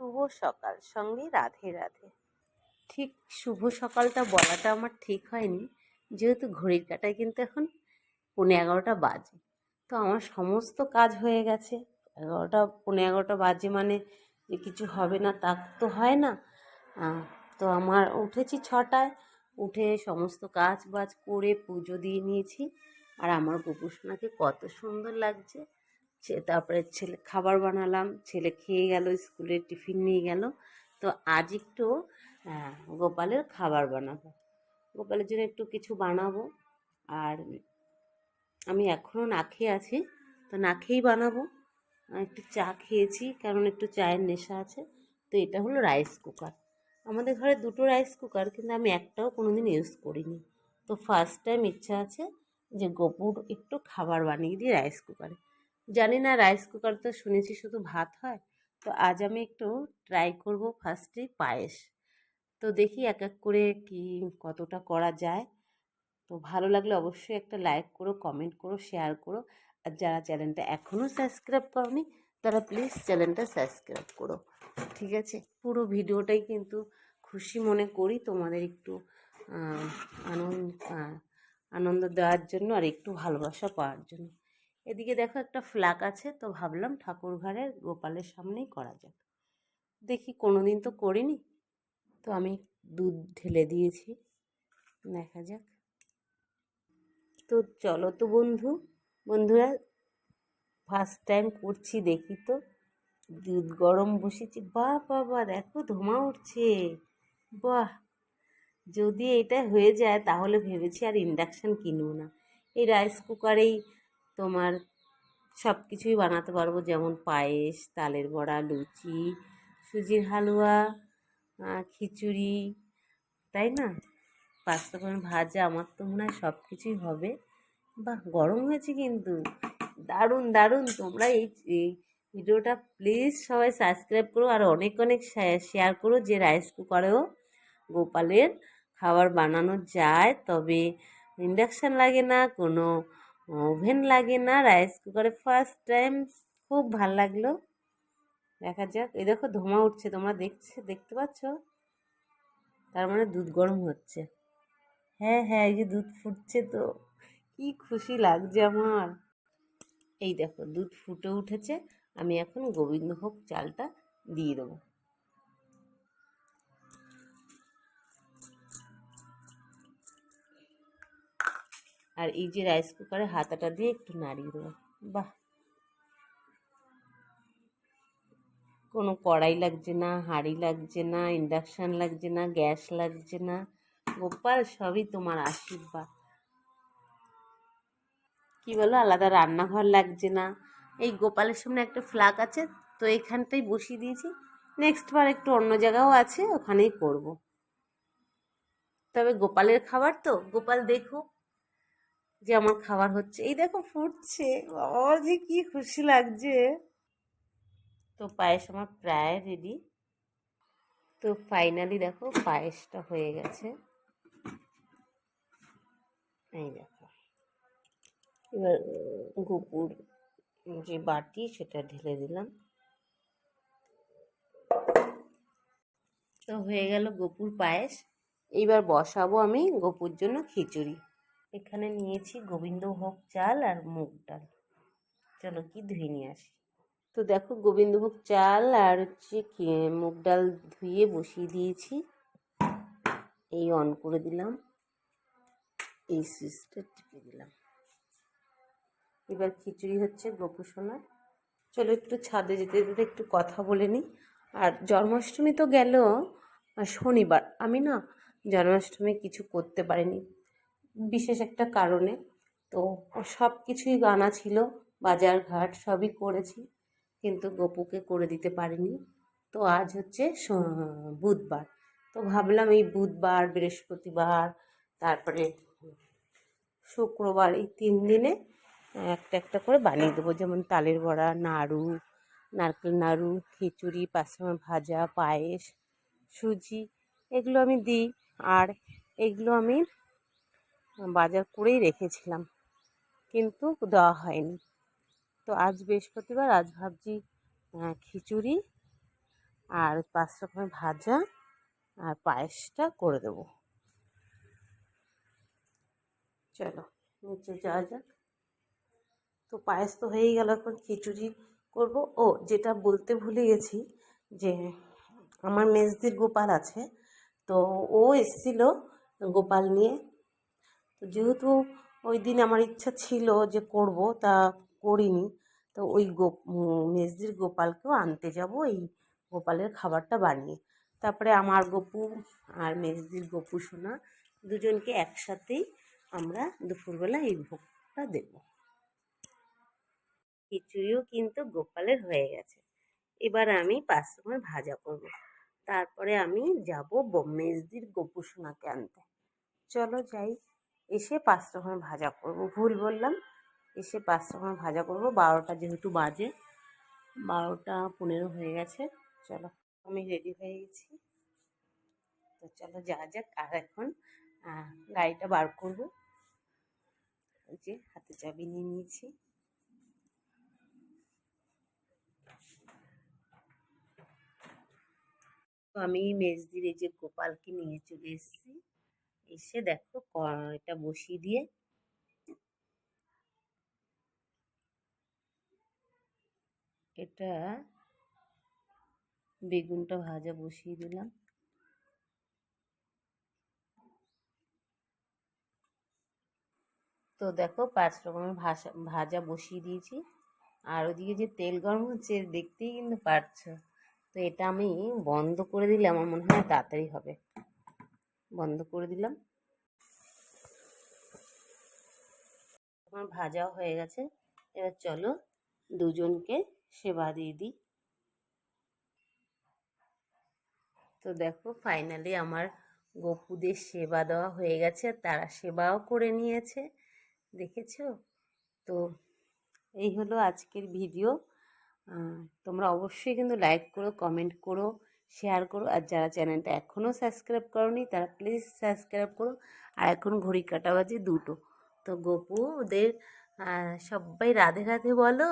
শুভ সকাল। সঙ্গে রাধে রাধে। ঠিক শুভ সকালটা বলাটা আমার ঠিক হয়নি। যেহেতু ঘড়ির কাটায় কিন্তু এখন পৌনে এগারোটা বাজে। তো আমার সমস্ত কাজ হয়ে গেছে। এগারোটা, পৌনে এগারোটা বাজে মানে যে কিছু হবে না তা তো হয় না। তো আমার উঠেছি ছটায়। উঠে সমস্ত কাজ বাজ করে পুজো দিয়ে নিয়েছি। আর আমার গোপুসোনাকে কত সুন্দর লাগছে। তারপরে ছেলে, খাবার বানালাম, ছেলে খেয়ে গেল, স্কুলে টিফিন নিয়ে গেল। তো আজ একটু গোপালের খাবার বানাবো। গোপালের জন্য একটু কিছু বানাবো। আর আমি এখনও না খেয়ে আছি, তো না খেয়েই বানাবো। একটু চা খেয়েছি, কারণ একটু চায়ের নেশা আছে। তো এটা হলো রাইস কুকার আমাদের ঘরে দুটো রাইস কুকার কিন্তু আমি একটাও কোনো দিন ইউজ করিনি। তো ফার্স্ট টাইম ইচ্ছা আছে যে গোপুর একটু খাবার বানিয়ে দিই রাইস কুকারে জানি না রাইস কুকার তো শুনেছি শুধু ভাত হয়, তো আজ আমি একটু ট্রাই করব ফার্স্টে পায়েস। তো দেখি এক এক করে কি কতটা করা যায়। তো ভালো লাগলে অবশ্যই একটা লাইক করো কমেন্ট করো শেয়ার করো। আর যারা চ্যানেলটা এখনও সাবস্ক্রাইব করনি, তারা প্লিজ চ্যানেলটা সাবস্ক্রাইব করো। ঠিক আছে? পুরো ভিডিওটাই কিন্তু খুশি মনে করি তোমাদের একটু আনন্দ আনন্দ দেওয়ার জন্য আর একটু ভালোবাসা পাওয়ার জন্য। এদিকে দেখো একটা ফ্ল্যাগ আছে, তো ভাবলাম ঠাকুর ঘরের গোপালের সামনেই করা যাক। দেখি কোনো দিন তো করিনি, তো আমি দুধ ঢেলে দিয়েছি, দেখা যাক। তো চলো তো বন্ধু, বন্ধুরা ফার্স্ট টাইম করছি দেখি তো, দুধ গরম বসেছি, বাহ বাবা দেখো ধোঁয়া উঠছে, বাহ। যদি এটা হয়ে যায় তাহলে ভেবেছি আর ইন্ডাকশান কিনবো না। এই রাইস কুকারেই তোমার সব কিছুই বানাতে পারব, যেমন পায়েস, তালের বড়া, লুচি, সুজির হালুয়া খিচুড়ি, তাই না? পাঁচটা করে ভাজা, আমার তো মনে হয় সব কিছুই হবে। বাহ, গরম হয়েছে কিন্তু। দারুণ দারুণ। তোমরা এই ভিডিওটা প্লিজ সবাই সাবস্ক্রাইব করো আর অনেক অনেক শেয়ার করো যে রাইস কুকারেও গোপালের খাবার বানানো যায়। তবে ইন্ডাকশান লাগে না, কোনো ওভেন লাগে না, রাইস কুকারে ফার্স্ট টাইম খুব ভালো লাগল। দেখা যাক, এই দেখো ধোঁয়া উঠছে, তোমরা দেখছে, দেখতে পাচ্ছ? তার মানে দুধ গরম হচ্ছে। হ্যাঁ হ্যাঁ এই যে দুধ ফুটছে তো, কি খুশি লাগছে আমার। এই দেখো, দুধ ফুটে উঠেছে, আমি এখন গোবিন্দভোগ চালটা দিয়ে দেবো। আর এই যে রাইস কুকারে হাতাটা দিয়ে একটু নাড়িয়ে দেবো। বাহ! কোনো কড়াই লাগছে না, হাঁড়ি লাগছে না ইন্ডাকশান লাগছে না, গ্যাস লাগছে না। গোপাল, সবই তোমার আশীর্বাদ। কি বলো, আলাদা রান্নাঘর লাগছে না। এই গোপালের সামনে একটা ফ্ল্যাগ আছে, তো এখানটাই বসিয়ে দিয়েছি। নেক্সট বার একটু অন্য জায়গাও আছে, ওখানেই করব। তবে গোপালের খাবার তো, গোপাল দেখো যে আমার খাবার হচ্ছে। এই দেখো ফুটছে। আমার যে কি খুশি লাগছে। তো পায়েস আমার প্রায় রেডি তো ফাইনালি দেখো পায়েসটা হয়ে গেছে। এই দেখো। এবার গোপুর যে বাটি সেটা ঢেলে দিলাম। তো হয়ে গেল গোপুর পায়েস। এইবার বসাবো আমি গোপুর জন্য খিচুড়ি। এখানে নিয়েছি গোবিন্দভোগ চাল আর মুগ ডাল। চলো কি ধুয়ে নিয়ে আসি। তো দেখো গোবিন্দভোগ চাল আর হচ্ছে মুগ ডাল ধুয়ে বসিয়ে দিয়েছি। এই অন করে দিলাম। এই সুইচটা টিপে দিলাম। এবার খিচুড়ি হচ্ছে গোপু সোনার চলো একটু ছাদে যেতে যেতে একটু কথা বলে নিই। আর জন্মাষ্টমী তো গেল শনিবার। আমি না জন্মাষ্টমী কিছু করতে পারিনি। বিশেষ একটা কারণে। তো সব কিছুই গানা ছিল, বাজার ঘাট সবই করেছি, কিন্তু গপুকে করে দিতে পারিনি। তো আজ হচ্ছে বুধবার। তো ভাবলাম এই বুধবার, বৃহস্পতিবার, তারপরে শুক্রবার এই তিন দিনে একটা একটা করে বানিয়ে দেবো। যেমন তালের বড়া, নাড়ু, নারকেল নাড়ু, খিচুড়ি পাঁচসময় ভাজা, পায়েস, সুজি, এগুলো আমি দিই। আর এগুলো আমি বাজার করেই রেখেছিলাম। কিন্তু দেওয়া হয়নি। তো আজ বৃহস্পতিবার আজ ভাবছি খিচুড়ি আর পাঁচ রকমের ভাজা আর পায়েসটা করে দেবো। চলো, নিচে যাওয়া যাক। তো পায়েস তো হয়েই গেল, এখন খিচুড়ি করব। ও, যেটা বলতে ভুলে গেছি যে আমার মেজদির গোপাল আছে। তো ও এসেছিল গোপাল নিয়ে তো যেহেতু ওই দিন আমার ইচ্ছা ছিল যে করব, তা করিনি। তো ওই গো মেজদির গোপালকেও আনতে যাব এই গোপালের খাবারটা বানিয়ে। তারপরে আমার গপু আর মেজদির গপু সোনা দুজনকে একসাথেই আমরা দুপুরবেলা এই ভোগটা দেব। খিচুড়িও কিন্তু গোপালের হয়ে গেছে। এবার আমি পাঁচ সময় ভাজা করব। তারপরে আমি যাব মেজদির গপু সোনাকে আনতে। চলো যাই। এসে পাঁচ রকম ভাজা করব। ভুল বললাম, এসে পাঁচ রকম ভাজা করব। বারোটা যেহেতু বাজে, বারোটা পনেরো হয়ে গেছে। চলো, আমি রেডি হয়ে গেছি। তো চলো যা যাক, আর এখন গাড়িটা বার করব। ওই যে, হাতে চাবি নিয়ে নিয়েছি। তো আমি মেজদির এই যে গোপালকে নিয়ে চলে এসেছি। এসে দেখো এটা বসিয়ে দিয়ে এটা বেগুনটা ভাজা বসিয়ে দিলাম। তো দেখো পাঁচ রকমের ভাজা ভাজা বসিয়ে দিয়েছি। আর ওদিকে যে তেল গরম হচ্ছে দেখতেই কিন্তু পারছ। তো এটা আমি বন্ধ করে দিলে আমার মনে হয় তাড়াতাড়ি হবে। বন্ধ করে দিলাম। আমার ভাজাও হয়ে গেছে। এবার চলো দুজনকে সেবা দিয়ে দিই। তো দেখো ফাইনালি আমার গপুদের সেবা দেওয়া হয়ে গেছে। তারা সেবাও করে নিয়েছে। দেখেছ? তো এই হলো আজকের ভিডিও। তোমরা অবশ্যই কিন্তু লাইক করো কমেন্ট করো। শেয়ার করো। আর যারা চ্যানেলটা এখনও সাবস্ক্রাইব করনি, তারা প্লিজ সাবস্ক্রাইব করো। আর এখন ঘড়ি কাটা বাজে দুটো। তো গপু, ওদের সবাই রাধে রাধে বলো।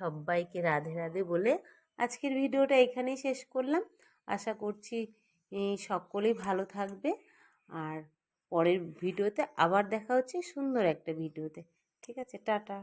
সবাইকে রাধে রাধে বলে আজকের ভিডিওটা এখানেই শেষ করলাম। আশা করছি সকলেই ভালো থাকবে। আর পরের ভিডিওতে আবার দেখা হচ্ছে সুন্দর একটা ভিডিওতে। ঠিক আছে, টাটা।